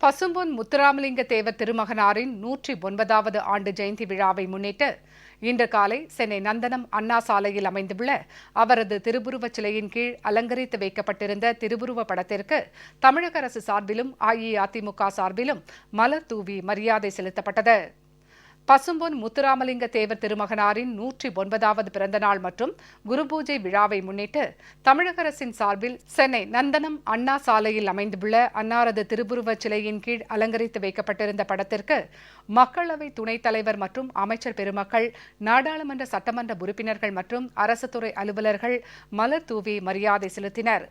பசும்பொன் முத்துராமலிங்க தேவர் திருமகனாரின் நூற்றி ஒன்பதாவது ஆண்டு ஜெயந்தி விழாவை முன்னிட்டு இன்று காலை சென்னை நந்தனம் அண்ணா சாலையில் அமைந்துள்ள அவரது திருவுருவச் சிலையின் கீழ் அலங்கரித்து வைக்கப்பட்டிருந்த திருவுருவ படத்திற்கு தமிழக அரசு சார்பிலும் அஇஅதிமுக சார்பிலும் மலர் தூவி மரியாதை செலுத்தப்பட்டது. பசும்பொன் முத்துராமலிங்க தேவர் திருமகனாரின் நூற்றி ஒன்பதாவது பிறந்தநாள் மற்றும் குருபூஜை விழாவை முன்னிட்டு தமிழக அரசின் சார்பில் சென்னை நந்தனம் அண்ணா சாலையில் அமைந்துள்ள அன்னாரது திருவுருவச் சிலையின் கீழ் அலங்கரித்து வைக்கப்பட்டிருந்த படத்திற்கு மக்களவை துணைத் தலைவர் மற்றும் அமைச்சர் பெருமக்கள் நாடாளுமன்ற சட்டமன்ற உறுப்பினர்கள் மற்றும் அரசு துறை அலுவலர்கள் மலர் தூவி மரியாதை செலுத்தினர்.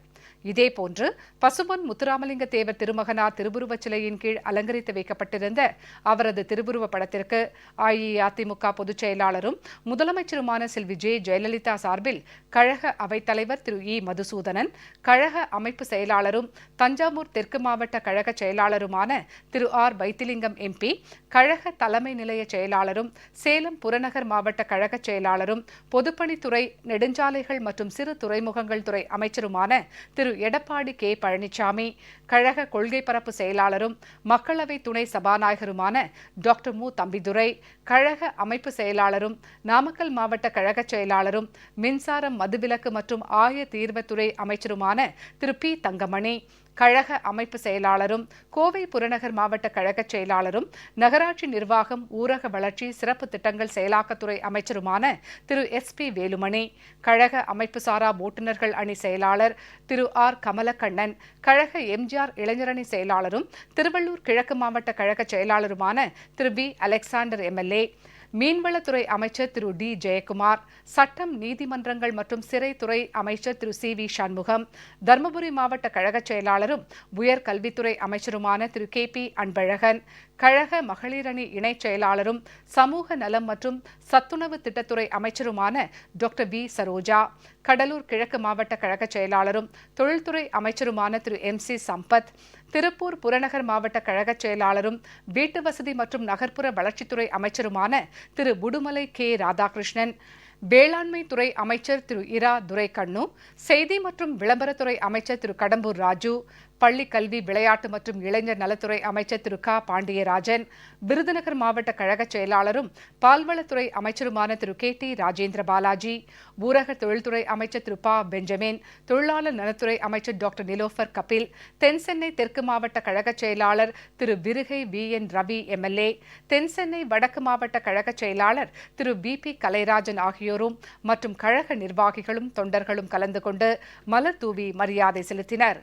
இதேபோன்று பசுமன் முத்துராமலிங்க தேவர் திருமகனார் திருவுருவச் சிலையின் கீழ் அலங்கரித்து வைக்கப்பட்டிருந்த அவரது திருவுருவ படத்திற்கு அஇஅதிமுக பொதுச் செயலாளரும் முதலமைச்சருமான செல்வி ஜே ஜெயலலிதா சார்பில் கழக அவைத்தலைவர் திரு இ மதுசூதனன் கழக அமைப்பு செயலாளரும் தஞ்சாவூர் தெற்கு மாவட்ட கழக செயலாளருமான திரு ஆர் வைத்திலிங்கம் எம்பி கழக தலைமை நிலைய செயலாளரும் சேலம் புறநகர் மாவட்ட கழக செயலாளரும் பொதுப்பணித்துறை நெடுஞ்சாலைகள் மற்றும் சிறு துறைமுகங்கள் துறை அமைச்சருமான திரு. எடப்பாடி கே. பழனிசாமி கழக கொள்கை பரப்பு செயலாளரும் மக்களவை துணை சபாநாயகருமான டாக்டர் மு. தம்பிதுரை கழக அமைப்பு செயலாளரும் நாமக்கல் மாவட்ட கழக செயலாளரும் மின்சாரம் மதுவிலக்கு மற்றும் ஆய தீர்வத்துறை அமைச்சருமான திரு. பி. தங்கமணி கழக அமைப்பு செயலாளரும் கோவை புறநகர் மாவட்ட கழக செயலாளரும் நகராட்சி நிர்வாகம் ஊரக வளர்ச்சி சிறப்பு திட்டங்கள் செயலாக்கத்துறை அமைச்சருமான திரு. எஸ். பி. வேலுமணி கழக அமைப்பு சாரா ஓட்டுநர்கள் அணி செயலாளர் திரு. ஆர். கமலக்கண்ணன் கழக எம்ஜிஆர் இளைஞரணி செயலாளரும் திருவள்ளூர் கிழக்கு மாவட்ட கழக செயலாளருமான திரு. பி அலெக்சாண்டர் எம்எல்ஏ மீன்வளத்துறை அமைச்சர் திரு டி ஜெயக்குமார் சட்டம் நீதிமன்றங்கள் மற்றும் சிறைத்துறை அமைச்சர் திரு சி வி சண்முகம் தருமபுரி மாவட்ட கழக செயலாளரும் உயர் கல்வித்துறை அமைச்சருமான திரு கே பி அன்பழகன் கழக மகளிரணி இணைச் செயலாளரும் சமூக நலம் மற்றும் சத்துணவு திட்டத்துறை அமைச்சருமான டாக்டர் வி சரோஜா கடலூர் கிழக்கு மாவட்ட கழக செயலாளரும் தொழில்துறை அமைச்சருமான திரு. எம். சி. சம்பத் திருப்பூர் புறநகர் மாவட்ட கழக செயலாளரும் வீட்டு வசதி மற்றும் நகர்ப்புற வளர்ச்சித்துறை அமைச்சருமான திரு. புடுமலை கே. ராதாகிருஷ்ணன் வேளாண்மை துறை அமைச்சர் திரு. இரா. துரைக்கண்ணு செய்தி மற்றும் விளம்பரத்துறை அமைச்சர் திரு. கடம்பூர் ராஜு பள்ளி கல்வி விளையாட்டு மற்றும் இளைஞர் நலத்துறை அமைச்சர் திரு க. பாண்டியராஜன் விருதுநகர் மாவட்ட கழக செயலாளரும் பால்வளத்துறை அமைச்சருமான திரு கே. டி. ராஜேந்திர பாலாஜி ஊரக தொழில்துறை அமைச்சர் திரு ப. பெஞ்சமின் தொழிலாளர் நலத்துறை அமைச்சர் டாக்டர் நிலோஃபர் கபில் தென்சென்னை தெற்கு மாவட்ட கழக செயலாளர் Thiru Virugai V. N. Ravi MLA தென்சென்னை வடக்கு மாவட்ட கழக செயலாளர் திரு பி பி. கலைராஜன் ஆகியோரும் மற்றும் கழக நிர்வாகிகளும் தொண்டர்களும் கலந்து கொண்டு மலர் தூவி மரியாதை செலுத்தினர்.